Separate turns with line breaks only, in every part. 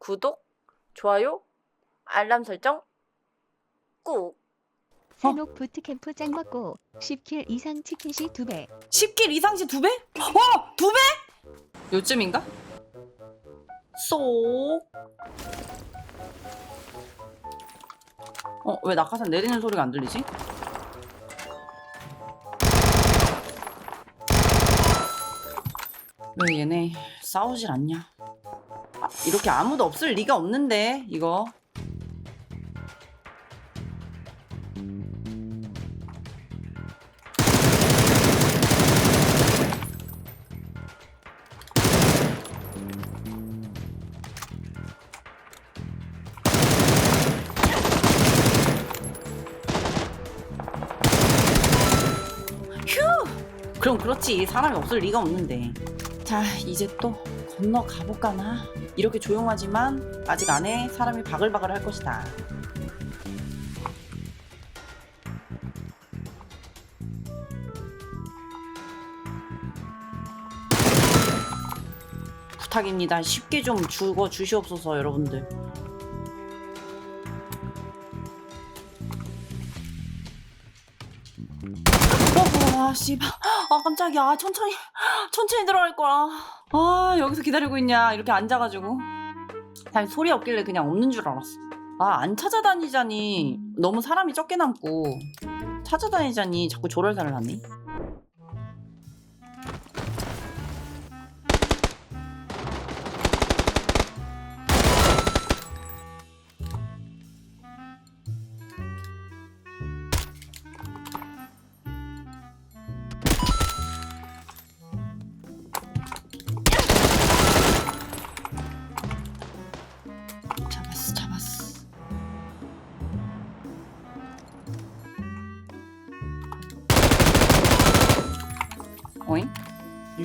구독, 좋아요, 알람 설정 꾹.
산옥 부트캠프 짱 먹고 10킬 이상 치킨시 2배
10킬 이상시 두 배? 어! 두 배? 요쯤인가? 쏙. 어, 왜 낙하산 내리는 소리가 안 들리지? 왜 얘네 싸우질 않냐? 아, 이렇게 아무도 없을 리가 없는데, 이거. 그럼 그렇지. 사람이 없을 리가 없는데. 자 이제 또 건너 가 볼까나 이렇게 조용하지만 아직 안에 사람이 바글바글 할 것이다 부탁입니다 쉽게 좀 죽어 주시옵소서 여러분들 어, 아, 씨발. 아, 깜짝이야. 아, 천천히, 천천히 들어갈 거야. 아, 여기서 기다리고 있냐. 이렇게 앉아가지고. 사실 소리 없길래 그냥 없는 줄 알았어. 아, 안 찾아다니자니. 너무 사람이 적게 남고. 찾아다니자니 자꾸 조럴사를 하네.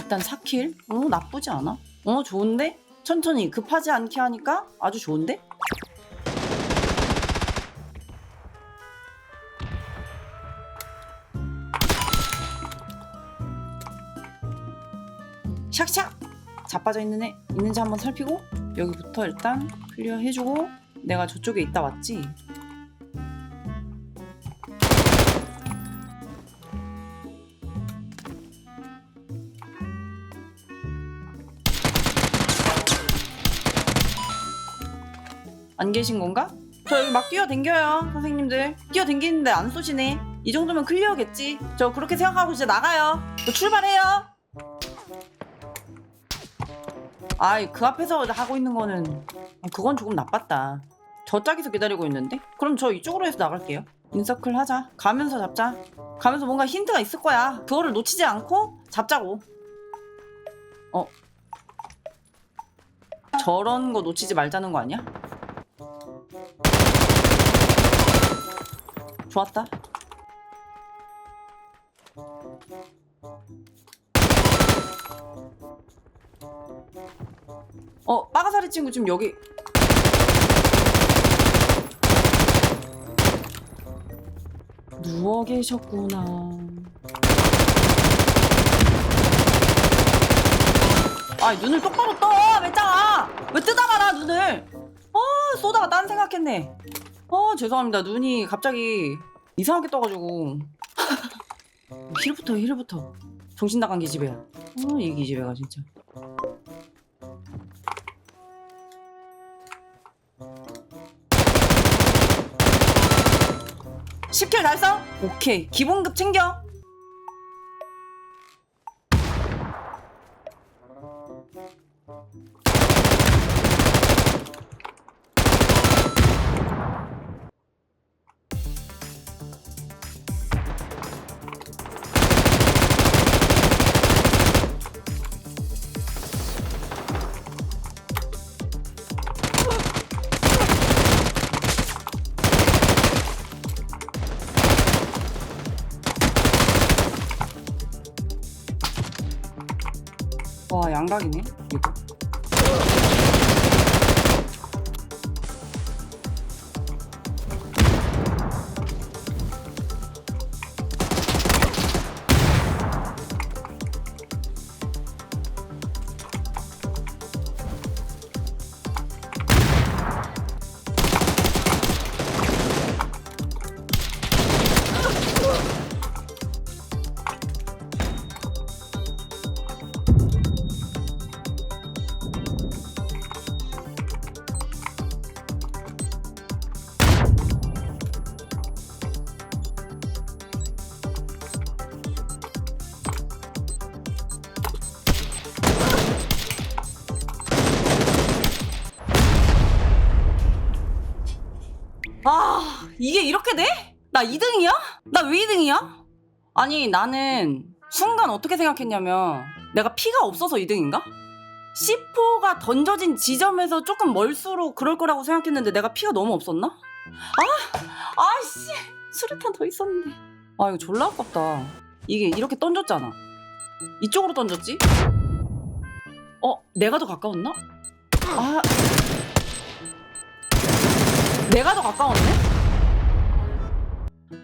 일단 4킬? 어, 나쁘지 않아. 어, 좋은데? 천천히 급하지 않게 하니까 아주 좋은데? 샥샥! 자빠져 있는 애 있는지 한번 살피고 여기부터 일단 클리어 해주고 내가 저쪽에 있다 왔지? 안 계신 건가? 저 여기 막 뛰어댕겨요 선생님들. 뛰어댕기는데 안 쏘시네. 이 정도면 클리어겠지? 저 그렇게 생각하고 이제 나가요. 저 출발해요. 아이 그 앞에서 하고 있는 거는 그건 조금 나빴다. 저 짝에서 기다리고 있는데? 그럼 저 이쪽으로 해서 나갈게요. 인서클 하자. 가면서 잡자. 가면서 뭔가 힌트가 있을 거야. 그거를 놓치지 않고 잡자고. 어? 저런 거 놓치지 말자는 거 아니야? 좋았다. 어 빠가사리 친구 지금 여기. 누워 계셨구나. 아 눈을 똑바로 떠! 매장아 왜 뜨다가라 눈을! 아 쏘다가 딴 생각했네 아 죄송합니다. 눈이 갑자기 이상하게 떠가지고. 힐부터 힐부터. 정신 나간 기집애야. 어 이 기집애가 진짜. 십킬 달성? 오케이. 기본급 챙겨 양각이네. 이거 이게 이렇게 돼? 나 2등이야? 나 왜 2등이야? 아니 나는 순간 어떻게 생각했냐면 내가 피가 없어서 2등인가? C4가 던져진 지점에서 조금 멀수록 그럴 거라고 생각했는데 내가 피가 너무 없었나? 아! 아씨 수류탄 더 있었는데 아 이거 졸라 아깝다 이게 이렇게 던졌잖아 이쪽으로 던졌지? 어? 내가 더 가까웠나? 아 내가 더 가까웠네?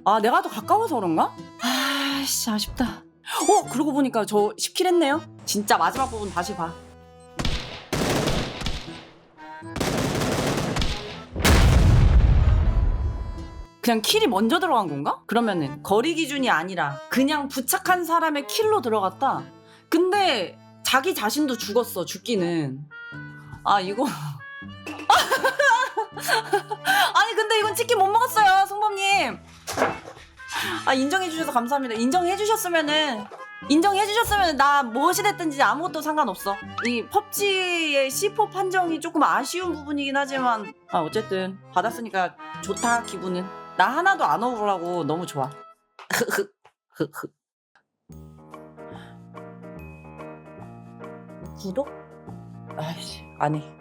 아 내가 더 가까워서 그런가? 아씨 아쉽다 어 그러고 보니까 저 10킬 했네요 진짜 마지막 부분 다시 봐 그냥 킬이 먼저 들어간 건가? 그러면은 거리 기준이 아니라 그냥 부착한 사람의 킬로 들어갔다. 근데 자기 자신도 죽었어 죽기는. 아 이거 아니 근데 이건 치킨 못 먹었어요. 아 인정해 주셔서 감사합니다. 인정해 주셨으면은 인정해 주셨으면 나 무엇이 됐든지 아무것도 상관없어. 이 펍지의 C4 판정이 조금 아쉬운 부분이긴 하지만 아 어쨌든 받았으니까 좋다 기분은. 나 하나도 안 억울하고 너무 좋아. 구독? 아이씨 안 해.